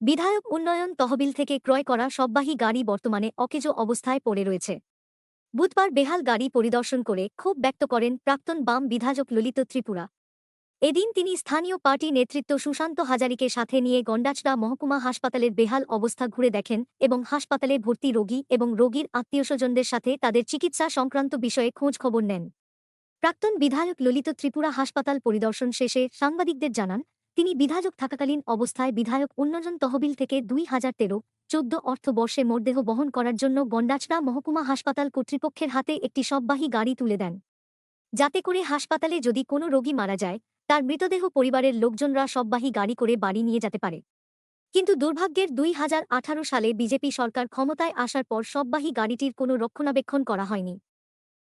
বিধায়ক উন্নয়ন তহবিল থেকে ক্রয় করা সববাহী গাড়ি বর্তমানে অকেজো অবস্থায় পড়ে রয়েছে। বুধবার বেহাল গাড়ি পরিদর্শন করে ক্ষোভ ব্যক্ত করেন প্রাক্তন বাম বিধায়ক ললিত ত্রিপুরা। এদিন তিনি স্থানীয় পার্টি নেতৃত্ব সুশান্ত হাজারিকে সাথে নিয়ে গন্ডাচড়া মহকুমা হাসপাতালের বেহাল অবস্থা ঘুরে দেখেন এবং হাসপাতালে ভর্তি রোগী এবং রোগীর আত্মীয়স্বজনদের সাথে তাদের চিকিৎসা সংক্রান্ত বিষয়ে খোঁজ খবর নেন। প্রাক্তন বিধায়ক ললিত ত্রিপুরা হাসপাতাল পরিদর্শন শেষে সাংবাদিকদের জানান তিনি বিধায়ক থাকাকালীন অবস্থায় বিধায়ক উন্নয়ন তহবিল থেকে দুই হাজার তেরো চোদ্দ অর্থবর্ষে মরদেহ বহন করার জন্য গন্ডাচড়া মহকুমা হাসপাতাল কর্তৃপক্ষের হাতে একটি সববাহী গাড়ি তুলে দেন। যাতে করে হাসপাতালে যদি কোনো রোগী মারা যায়, তার মৃতদেহ পরিবারের লোকজনরা সববাহী গাড়ি করে বাড়ি নিয়ে যেতে পারে। কিন্তু দুর্ভাগ্যের দুই হাজার আঠারো সালে বিজেপি সরকার ক্ষমতায় আসার পর সববাহী গাড়িটির কোনো রক্ষণাবেক্ষণ করা হয়নি।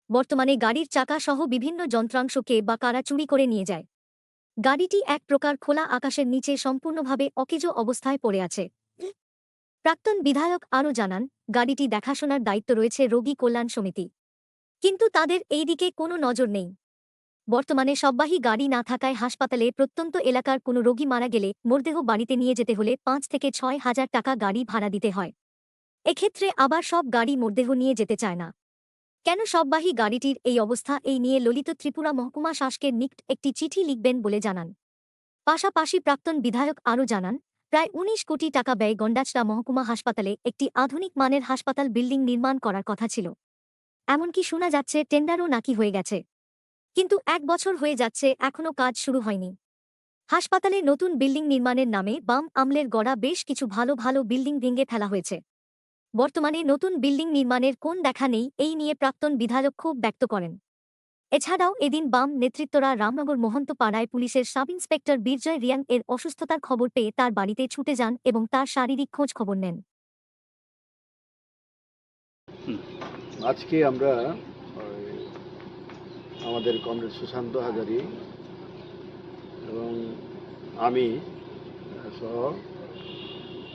বর্তমানে গাড়ির চাকা সহ বিভিন্ন যন্ত্রাংশকে বা কারা চুরি করে নিয়ে যায়। গাড়িটি এক প্রকার খোলা আকাশের নিচে সম্পূর্ণভাবে অকেজো অবস্থায় পড়ে আছে। প্রাক্তন বিধায়ক আরও জানান, গাড়িটি দেখাশোনার দায়িত্ব রয়েছে রোগী কল্যাণ সমিতি। কিন্তু তাদের এই দিকে কোনো নজর নেই। বর্তমানে সববাহী গাড়ি না থাকায় হাসপাতালে প্রত্যন্ত এলাকার কোনো রোগী মারা গেলে মরদেহ বাড়িতে নিয়ে যেতে হলে পাঁচ থেকে ছয় হাজার টাকা গাড়ি ভাড়া দিতে হয়। এক্ষেত্রে আবার সব গাড়ি মরদেহ নিয়ে যেতে চায় না। কেন সববাহী গাড়িটির এই অবস্থা? এই নিয়ে ললিত ত্রিপুরা মহকুমা শাসকের নিকট একটি চিঠি লিখবেন বলে জানান। পাশাপাশি প্রাক্তন বিধায়ক আরও জানান, প্রায় উনিশ কোটি টাকা ব্যয় গন্ডাচড়া মহকুমা হাসপাতালে একটি আধুনিক মানের হাসপাতাল বিল্ডিং নির্মাণ করার কথা ছিল। এমনকি শোনা যাচ্ছে টেন্ডারও নাকি হয়ে গেছে। কিন্তু এক বছর হয়ে যাচ্ছে এখনও কাজ শুরু হয়নি। হাসপাতালে নতুন বিল্ডিং নির্মাণের নামে বাম আমলের গড়া বেশ কিছু ভালো ভালো বিল্ডিং ভেঙে ফেলা হয়েছে। বর্তমানে নতুন বিল্ডিং নির্মাণের কোন দেখা নেই, এই নিয়ে প্রাক্তন বিধায়ক ক্ষোভ ব্যক্ত করেন। এছাড়াও এদিন বাম নেতৃত্বরা রামনগর মহন্ত পাড়ায় পুলিশের সাব ইন্সপেক্টর বীরজয় রিয়াং এর অসুস্থতার খবর পেয়ে তার বাড়িতে ছুটে যান এবং তার শারীরিক খোঁজ খবর নেন আজকে আমরা আমাদের কমরেড সুশান্ত হাজারি এবং আমি সহ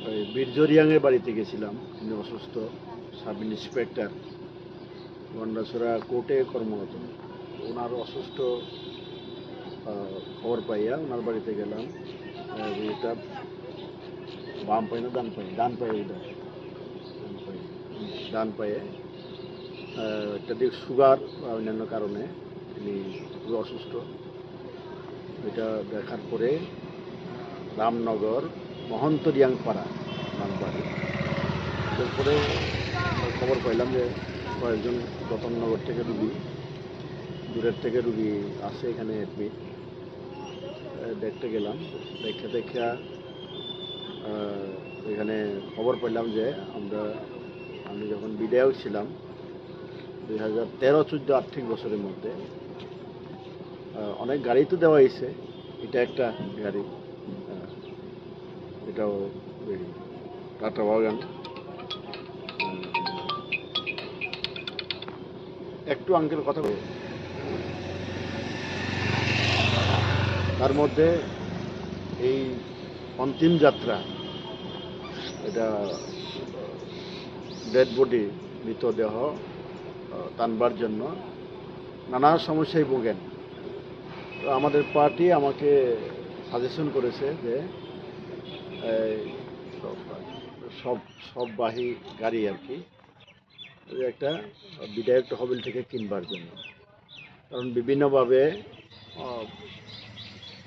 ওই বীরজরিয়াংয়ের বাড়িতে গেছিলাম তিনি অসুস্থ সাব ইন্সপেক্টর গন্ডাছড়া কোর্টে কর্মরত। ওনার অসুস্থ খবর পাইয়া ওনার বাড়িতে গেলাম। এটা বাম পাই না ডান পাই ডান পায়ে উঠে ডান পায়ে। ডান পায়ে। আহ, অত্যাধিক সুগার বা অন্যান্য কারণে তিনি খুবই অসুস্থ। এটা দেখার পরে রামনগর মহন্ত রিয়াংপাড়া নাম বাড়ি আমরা খবর পাইলাম যে কয়েকজন রতননগর থেকে রুগী, দূরের থেকে রুগী আসে এখানে অ্যাডমিট দেখতে গেলাম, দেখে দেখা এখানে খবর পেলাম যে আমরা, আমি যখন বিদায়ক ছিলাম, দুই হাজার তেরো চোদ্দ আর্থিক বছরের মধ্যে অনেক গাড়ি তো দেওয়া হয়েছে, এটা একটা গাড়ি এটাও টাটা বাগান একটু আঙ্কেল কথা বলব তার মধ্যে এই অন্তিম যাত্রা, এটা ডেড বডি মৃতদেহ টানবার জন্য নানা সমস্যায় ভোগেন। তো আমাদের পার্টি আমাকে সাজেশন করেছে যে সব সব বাহী গাড়ি আর কি। একটা বিধায়ক তহবিল থেকে কিনবার জন্য। কারণ বিভিন্নভাবে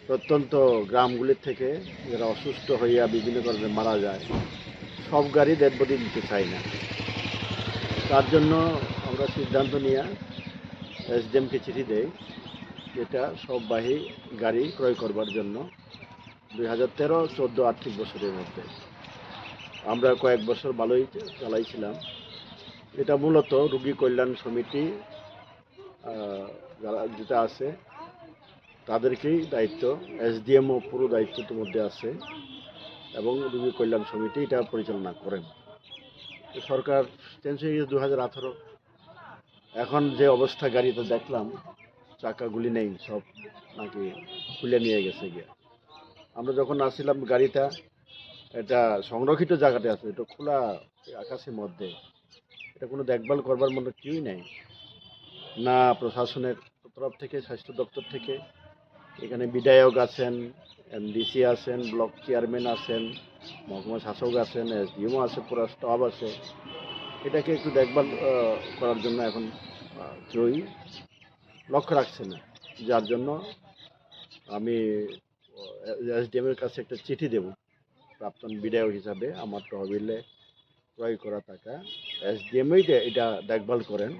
প্রত্যন্ত গ্রামগুলির থেকে যারা অসুস্থ হইয়া বিভিন্ন কারণে মারা যায়, সব গাড়ি ডেড বডি নিতে চাই না। তার জন্য আমরা সিদ্ধান্ত নিয়ে এসডিএমকে চিঠি দেই যেটা সব বাহী গাড়ি ক্রয় করবার জন্য দুই হাজার তেরো, চোদ্দ আর্থিক বছরের মধ্যে। আমরা কয়েক বছর ভালোই চালাইছিলাম। এটা মূলত রুগী কল্যাণ সমিতি যারা যেটা আছে, তাদেরকেই দায়িত্ব। এসডিএমও পুরো দায়িত্বের মধ্যে আছে এবং রুগী কল্যাণ সমিতি এটা পরিচালনা করেন। সরকার চেঞ্জ হয়ে গেছে দু হাজার আঠারো। এখন যে অবস্থা গাড়িতে দেখলাম, চাকাগুলি নেই, সব নাকি খুলে নিয়ে গেছে গিয়ে। আমরা যখন আসছিলাম গাড়িটা এটা সংরক্ষিত জায়গাতে আছে, এটা খোলা আকাশের মধ্যে। এটা কোনো দেখভাল করবার মতো কেউই নেই। না প্রশাসনের তরফ থেকে, স্বাস্থ্য দপ্তর থেকে। এখানে বিধায়ক আছেন, এমডিসি আছেন, ব্লক চেয়ারম্যান আছেন, মহকুমা শাসক আছেন, এসডিএমও আছে, পুরো স্টাফ আছে। এটাকে একটু দেখভাল করার জন্য এখন কেউই লক্ষ্য রাখছে না যার জন্য আমি এসডিএম এর কাছে একটা চিঠি দেব। প্রাক্তন বিধায়ক হিসাবে আমার তহবিলে ক্রয় করা টাকা। এস ডি এসডিএমই এটা দেখভাল করেন,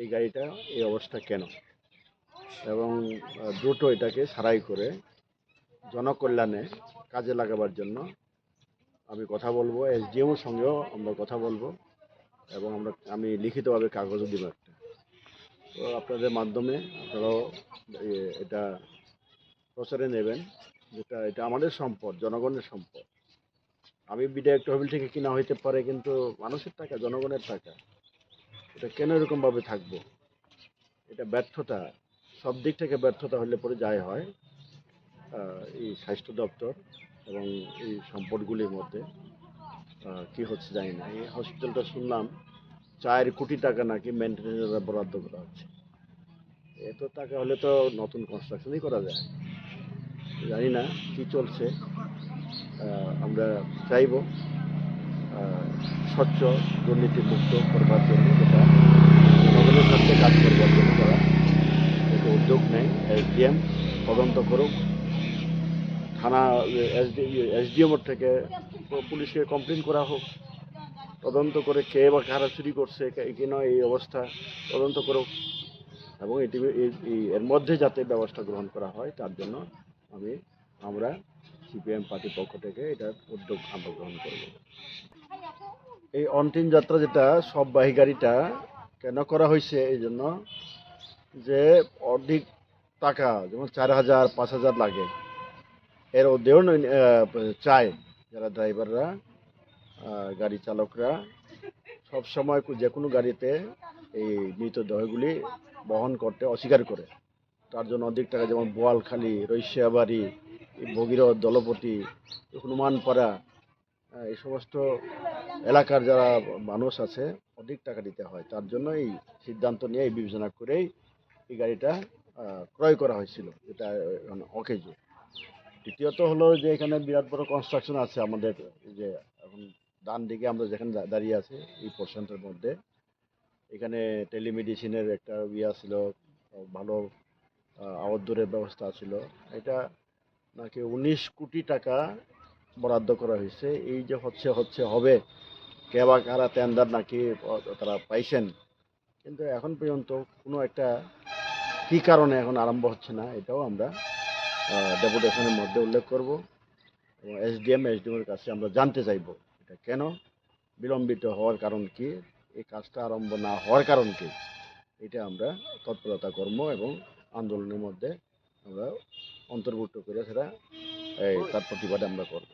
এই গাড়িটা, এই অবস্থা কেন? এবং দ্রুত এটাকে সারাই করে জনকল্যাণে কাজে লাগাবার জন্য আমি কথা বলব এস ডি এসডিএমের সঙ্গেও আমরা কথা বলব এবং আমরা, আমি লিখিতভাবে কাগজও দিব একটা। তো আপনাদের মাধ্যমে আপনারাও এটা প্রচারে নেবেন। যেটা, এটা আমাদের সম্পদ, জনগণের সম্পদ। আমি বিধায়ক তহবিল থেকে কিনা হইতে পারে, কিন্তু মানুষের টাকা, জনগণের টাকা, এটা কেন এরকমভাবে থাকব? এটা ব্যর্থতা, সব দিক থেকে ব্যর্থতা হলে পরে যায় হয় এই স্বাস্থ্য দপ্তর এবং এই সম্পদগুলির মধ্যে কি হচ্ছে জানি না। এই হসপিটালটা শুনলাম, চার কোটি টাকা নাকি মেনটেন্যান্সের বরাদ্দ করা হচ্ছে। এত টাকা হলে তো নতুন কনস্ট্রাকশনই করা যায়। জানি না কি চলছে। আমরা চাইব স্বচ্ছ দুর্নীতি মুক্ত করবার জন্য যেটা জনগণের সাথে কাজ করবার জন্য তারা একটা উদ্যোগ নেয় এসডিএম তদন্ত করুক। থানা, এসডি থেকে পুলিশকে কমপ্লেন করা হোক। তদন্ত করে কে বা কারা চুরি করছে কেন এই অবস্থা তদন্ত করুক। এবং এটি এর মধ্যে যাতে ব্যবস্থা গ্রহণ করা হয়, তার জন্য আমি, আমরা সিপিএম পার্টির পক্ষ থেকে এটার উদ্যোগ আমরা গ্রহণ করব। এই অন্তিম যাত্রা যেটা, সব বাহী গাড়িটা কেন করা হয়েছে এই জন্য যে অধিক টাকা, যেমন চার হাজার, পাঁচ হাজার লাগে। এর মধ্যেও নই- চায় যারা ড্রাইভাররা গাড়ি চালকরা। সব সময় যে কোনো গাড়িতে এই মৃতদেহগুলি বহন করতে অস্বীকার করে। তার জন্য অধিক টাকা যেমন বোয়ালখালী রৈশিয়াবাড়ি ভগীরথ দলপতি হনুমানপাড়া এই সমস্ত এলাকার যারা মানুষ আছে অধিক টাকা দিতে হয়। তার জন্য এই সিদ্ধান্ত নিয়ে এই বিবেচনা করেই এই গাড়িটা ক্রয় করা হয়েছিল এটা আহ, অকেজো। দ্বিতীয়ত হলো যে এখানে বিরাট বড় কনস্ট্রাকশন আছে আমাদের যে এখন ডান দিকে আমরা যেখানে দাঁড়িয়ে আছি এই পোর্শনটার মধ্যে। এখানে টেলিমেডিসিনের একটা ইয়ে ছিল ভালো আওয়ার ব্যবস্থা ছিল। এটা নাকি উনিশ কোটি টাকা বরাদ্দ করা হয়েছে। এই যে হচ্ছে হচ্ছে, হবে। কে বা কারা টেন্ডার নাকি তারা পাইছেন। কিন্তু এখন পর্যন্ত কোনো একটা কী কারণে এখন আরম্ভ হচ্ছে না, এটাও আমরা ডেপুটেশনের মধ্যে উল্লেখ করব। এবং এসডিএম এসডিএমের কাছে আমরা জানতে চাইব এটা কেন বিলম্বিত হওয়ার কারণ কি, এই কাজটা আরম্ভ না হওয়ার কারণ কি, এটা আমরা তৎপরতা কর্ম এবং আন্দোলনের মধ্যে আমরা অন্তর্ভুক্ত করে সেটা এই তার প্রতিবাদ আমরা করব।